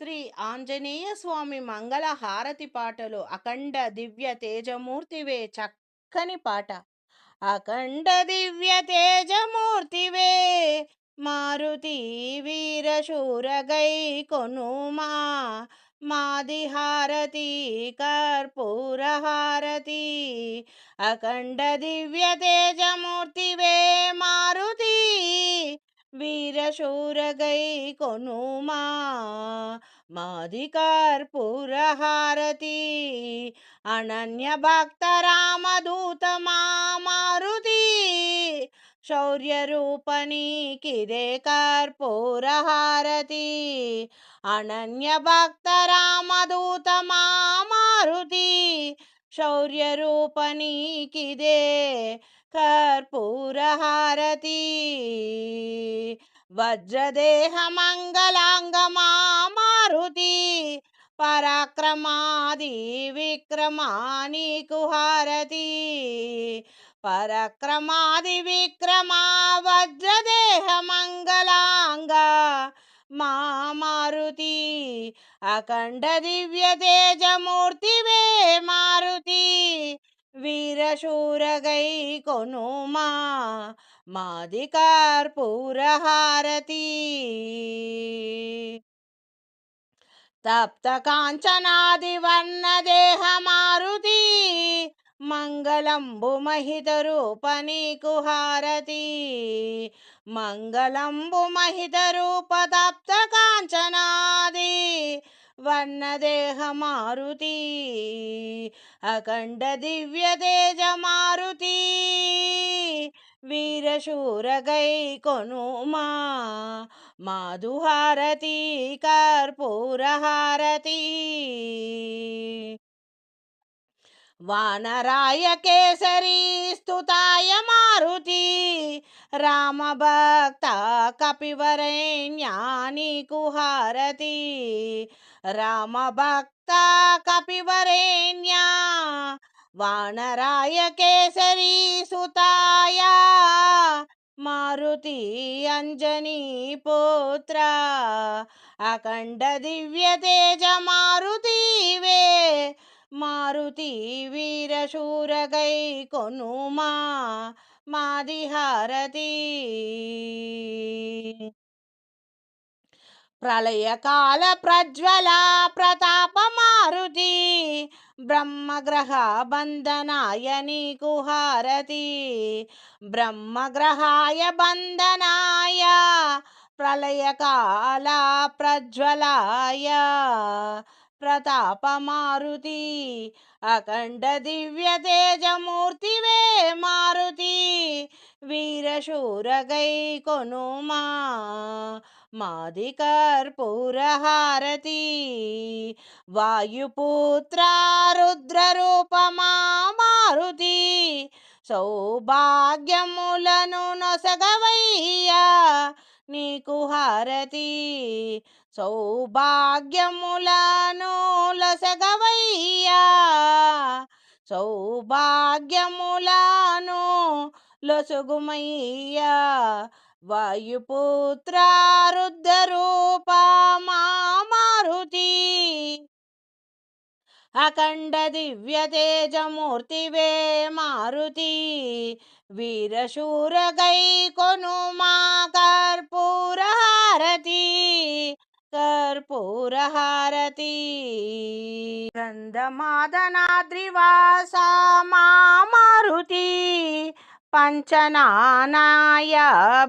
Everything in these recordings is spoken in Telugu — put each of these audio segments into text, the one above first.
శ్రీ ఆంజనేయ స్వామి మంగళ హారతి పాటలు అఖండ దివ్య తేజమూర్తివే చక్కని పాట. అఖండ దివ్య తేజమూర్తివే మారుతి వీరశూరగై కొనుమా మాది హారతి కర్పూర హారతి. అఖండ దివ్య తేజమూర్తివే మారుతి వీరశూరగై కొనుమా మాది కర్పూరహారతి అనన్య భక్త రామదూత మారుతి శౌర్య రూపణి కిదే కర్పూర అనన్య భక్త రామదూత మారుతి శౌర్య కర్పూరహారతి. వజ్రదేహ మంగళాంగమా మారుతి పరాక్రమాది విక్రమానికి హారతి పరక్రమాది విక్రమా వజ్రదేహ మంగళాంగ మా మారుతి అఖండ దివ్య తేజమూర్తివే మారుతి. వీరశూరగై కొనుమా మాది కర్పూర తప్త కాంచనాది వర్ణ దేహ మారుతి మంగళంబు మహిత రూప నీకు హారతి. మంగళంబు మహిత రూప తప్త కాంచనాది వర్ణదేహ మారుతి అఖండ దివ్య తేజ మారుతి వీరశూరగై కొనుమా మాధుహారతి కర్పూరహారతి. వానరాయ కేసరి స్తుతాయ మారుతి రామభక్త కపివరేణ్యానికి కుహారతి రామభక్త కపివరేణ్యా వానరాయ కేసరీ సుతాయ మారుతి అంజనీ పుత్ర అఖండ దివ్య తేజ మారుతివే మారుతి వీరశూరగై కొనుమా మాది హారతి ప్రళయకాల ప్రజ్వల ప్రతాప మారుతి బ్రహ్మగ్రహ బంధనాయ నీకు హారతి బ్రహ్మగ్రహాయ బంధనాయ ప్రళయకాల ప్రజ్వలాయ ప్రతాప మారుతి అఖండ దివ్య తేజమూర్తివే మారుతి వీరశూరగై కొనుమా మాది కర్పూర హారతి వాయుపుత్ర రుద్రరూపమా మారుతి సౌభాగ్యములను నొసగవయ్యా నీకు హారతి సౌభాగ్యములను లొసగవయ్యా సౌభాగ్యములను లొసుగుమయ్యా वायुपुत्रुद्ररूपा मारुती अखण्डदिव्यतेजमूर्तिवे मारुती। वीरशूरगैकोनुमा मा कर्पूरहारती। गन्धमादनाद्रिवासा मा मारुती హారతి పంచనానాయ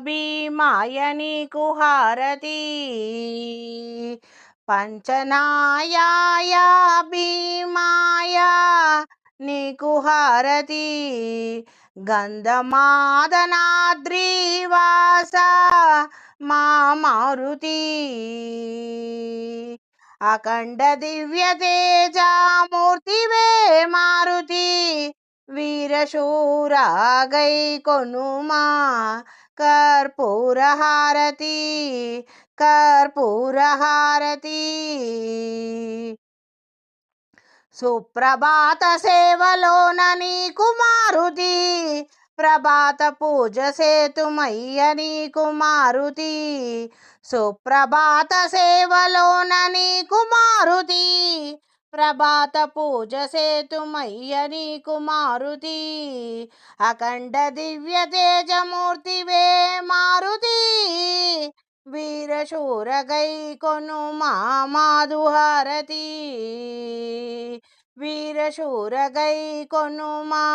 భీమాయ నీకు హారతి పంచనాయాయ భీమాయ నీకు హారతి గంధమాదనాద్రివాస మా మారుతి అఖండ దివ్య తేజాము శూరాగై కొనుమా? కర్పూరహారతి కర్పూరహారతి. సుప్రభాత సేవలోన నీ మారుతి ప్రభాత పూజ సేతుమయ్య నీ కుమారుతి సుప్రభాత సేవలోన నీ కుమారుతి ప్రభాత పూజ సేతుమయ్య నీకు మారుతి. అఖండ దివ్య తేజమూర్తివే మారుతి. వీరశూరగై కొను మా వీరశూరగై కొనుమా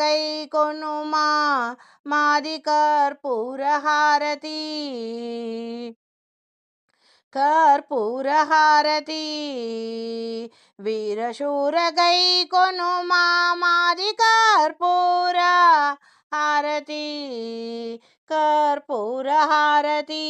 గై కొను మా మాది కర్పూర హారతి వీరశూర గై కొను మా కర్పూర హారతి కర్పూర హారతి